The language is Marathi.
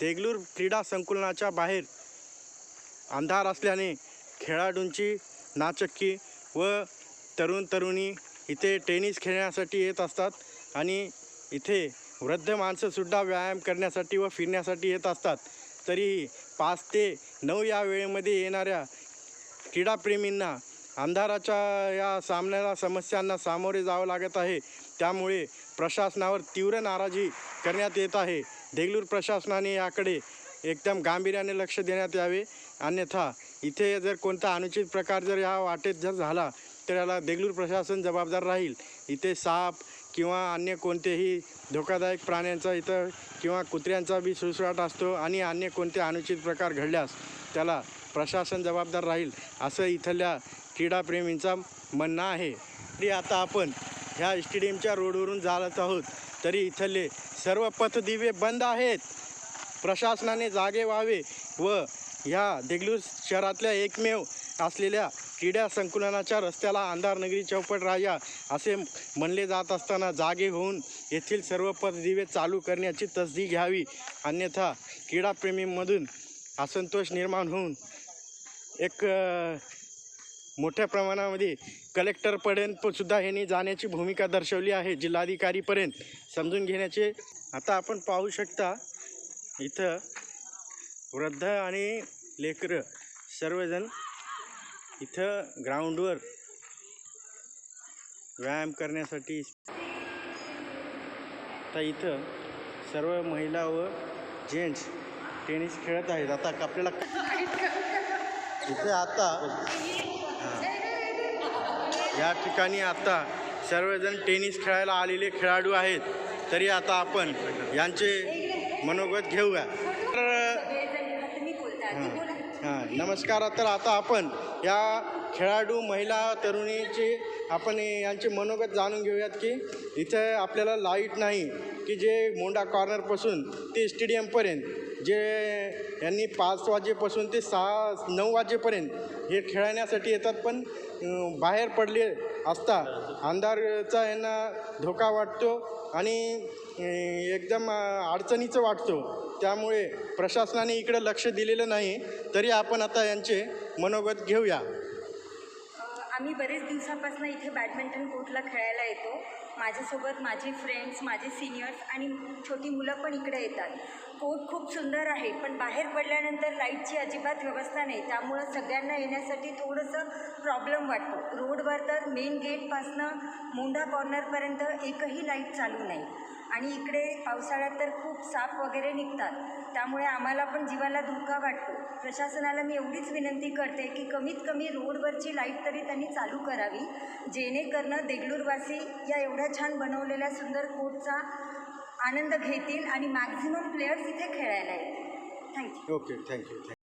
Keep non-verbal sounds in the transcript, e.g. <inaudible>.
देगलूर क्रीडा संकुलनाच्या बाहेर अंधार असल्याने खेळाडूंची नाचक्की व तरुण तरुणी इथे टेनिस खेळण्यासाठी येत असतात आणि इथे वृद्ध माणसंसुद्धा व्यायाम करण्यासाठी व फिरण्यासाठी येत असतात. तरीही पाच ते नऊ या वेळेमध्ये येणाऱ्या क्रीडाप्रेमींना अंधाराच्या या सामन्याला समस्यांना सामोरे जावं लागत आहे. त्यामुळे प्रशासनावर तीव्र नाराजी करण्यात येत आहे. देगलूर प्रशासनाने याकडे एकदम गांभीर्याने लक्ष देण्यात यावे. अन्यथा इथे जर कोणता अनुचित प्रकार जर या वाटेत जर झाला तर याला देगलूर प्रशासन जबाबदार राहील. इथे साप किंवा अन्य कोणतेही धोकादायक प्राण्यांचा इथं किंवा कुत्र्यांचा बी सुळसुळाट असतो आणि अन्य कोणते अनुचित प्रकार घडल्यास त्याला प्रशासन जबाबदार राहील. असं इथल्या क्रीडाप्रेमींचा म्हणणं आहे. तरी आता आपण ह्या स्टेडियमच्या रोडवरून जात आहोत. तरी इथले सर्व पथदिवे बंद आहेत. प्रशासनाने जागे व्हावे व ह्या देगलूर शहरातल्या एकमेव असलेल्या क्रीडा संकुलनाच्या रस्त्याला अंधार नगरी चौपट राजा असे म्हणले जात असताना जागे होऊन येथील सर्व पथदिवे चालू करण्याची तसदी घ्यावी. अन्यथा क्रीडाप्रेमींमधून असंतोष निर्माण होऊन एक मोठ्या प्रमाणामध्ये कलेक्टरपर्यंत सुद्धा ह्यांनी जाण्याची भूमिका दर्शवली आहे जिल्हाधिकारीपर्यंत. समजून घेण्याचे आता आपण पाहू शकता इथं वृद्ध आणि लेकरं सर्वजण इथं ग्राउंडवर व्यायाम करण्यासाठी आता इथं सर्व महिला व जेंट्स टेनिस खेळत आहेत. आता आपल्याला <laughs> इथे आता या ठिकाणी आता सर्वजण टेनिस खेळायला आलेले खेळाडू आहेत. तरी आता आपण यांचे मनोगत घेऊया. तर हां नमस्कार. तर आता आपण या खेळाडू महिला तरुणीचे आपण यांचे मनोगत जाणून घेऊयात की इथं आपल्याला लाइट नाही की जे मोंडा कॉर्नरपासून ते स्टेडियमपर्यंत जे यांनी पाच वाजेपासून ते सहा नऊ वाजेपर्यंत हे खेळण्यासाठी येतात पण बाहेर पडले असता अंधारचा यांना धोका वाटतो आणि एकदम अडचणीचं वाटतो. त्यामुळे प्रशासनाने इकडे लक्ष दिलेलं नाही. तरी आपण आता यांचे मनोगत घेऊया. आम्ही बरेच दिवसापासून इथे बॅडमिंटन कोर्टला खेळायला येतो. माझ्यासोबत माझे फ्रेंड्स माझे सिनियर्स आणि छोटी मुलं पण इकडे येतात. कोर्ट खूप सुंदर आहे पण बाहेर पडल्यानंतर लाईटची अजिबात व्यवस्था नाही. त्यामुळं सगळ्यांना येण्यासाठी थोडंसं प्रॉब्लेम वाटतो. रोडवर तर मेन गेटपासनं मोंढा कॉर्नरपर्यंत एकही लाइट चालू नाही. आणि इकडे पावसाळ्यात तर खूप साप वगैरे निघतात. त्यामुळे आम्हाला पण जीवाला धोका वाटतो. प्रशासनाला मी एवढीच विनंती करते की कमीत कमी रोडवरची लाइट तरी त्यांनी चालू करावी. जेणेकरनं देगलूरवासी या एवढ्या छान बनवलेल्या सुंदर कोर्टचा आनंद घेतील आणि मॅक्झिमम प्लेयर्स इथे खेळायला येतील. Thank you okay thank you